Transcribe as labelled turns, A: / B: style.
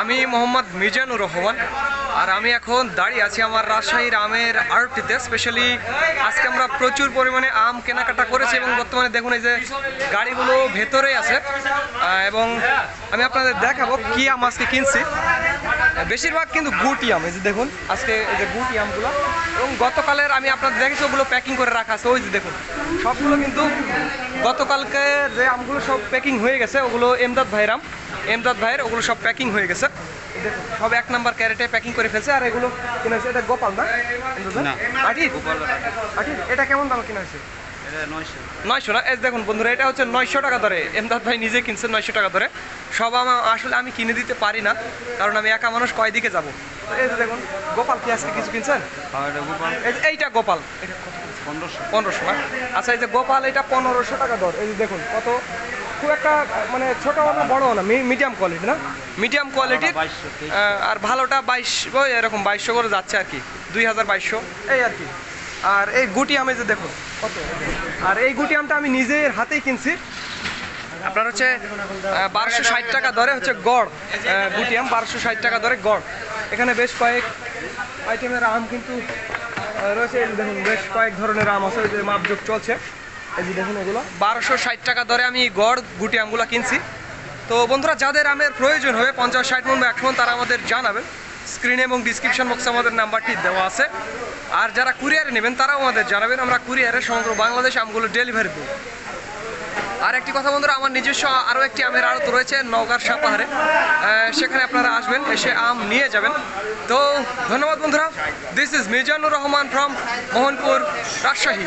A: আমি মোহাম্মদ মিজানুর রহমান, আর আমি এখন দাঁড়িয়ে আছি আমার রাজশাহীর আমের আড়টিতে স্পেশালি আজকে আমরা প্রচুর পরিমাণে আম কেনাকাটা করেছি এবং বর্তমানে দেখুন এই যে গাড়িগুলো ভেতরে আছে। এবং আমি আপনাদের দেখাবো কি আম আজকে কিনছি। বেশিরভাগ কিন্তু গুটি আম, এই যে দেখুন, আজকে এই যে গুটি আমগুলো। এবং গতকালের আমি আপনাদের দেখেছি, ওগুলো প্যাকিং করে রাখা আছে, ওই যে দেখুন, সবগুলো কিন্তু গতকালকে যে আমগুলো সব প্যাকিং হয়ে গেছে, ওগুলো এমদাদ ভাইয়ের আম এমদাদ ভাইয়ের ওগুলো সব প্যাকিং হয়ে গেছে। সব এক নাম্বার ক্যারেটে প্যাকিং করে ফেলছে আর এগুলো কিনা হয়েছে এটা গোপাল না? আটির আটির এটা কেমন দাম কিনা হয়েছে? নয়শো। না? এই দেখুন বন্ধুরা এটা হচ্ছে নয়শো টাকা ধরে এমদাদ ভাই নিজে কিনছে নয়শো টাকা ধরে সব আমার আসলে আমি কিনে দিতে পারি না কারণ আমি একা মানুষ কয় দিকে যাব? এই যে দেখুন গোপাল কি আজকে কিছু কিনছেন? এইটা গোপাল। এটা
B: পনেরোশো।
A: পনেরোশো না? আচ্ছা এই যে গোপাল এটা পনেরোশো টাকা দর। এই যে দেখুন কত খুব একটা মানে ছোটো না বড় না মিডিয়াম কোয়ালিটি না? মিডিয়াম কোয়ালিটির
B: বাইশশো
A: আর ভালোটা বাইশ ওই এরকম বাইশশো করে যাচ্ছে আর কি দুই হাজার বাইশশো। এই আর কি। আর এই গুটি আমে যে দেখুন। কত আর এই গুটি আমটা আমি নিজের হাতেই কিনছি। আপনার হচ্ছে বারোশো ষাট টাকা দরে হচ্ছে গড় গুটি আম বারোশো ষাট টাকা দরে গড়। এখানে বেশ কয়েক আইটেমের আম কিন্তু রয়েছে। দেখুন বেশ কয়েক ধরনের আম আছে যে মাপযোগ চলছে। বারোশো ষাট টাকা দরে আমি গড় গুটি আমগুলো কিনছি। তো বন্ধুরা, যাদের আমের প্রয়োজন হবে, পঞ্চাশ ষাট মন বা তারা আমাদের জানাবেন। স্ক্রিনে এবং ডিসক্রিপশন বক্সে আমাদের নাম্বারটি দেওয়া আছে। আর যারা কুরিয়ারে নেবেন, তারাও আমাদের জানাবেন। আমরা কুরিয়ারে সমগ্র বাংলাদেশ আমগুলো ডেলিভারি দেবো আর একটি কথা বন্ধুরা, আমার নিজস্ব আরও একটি আমের আড়ত রয়েছে, নওগাঁর সাপাহারে সেখানে আপনারা আসবেন, এসে আম নিয়ে যাবেন। তো ধন্যবাদ বন্ধুরা। This is Mizanur Rahman from Mohanpur, Rajshahi.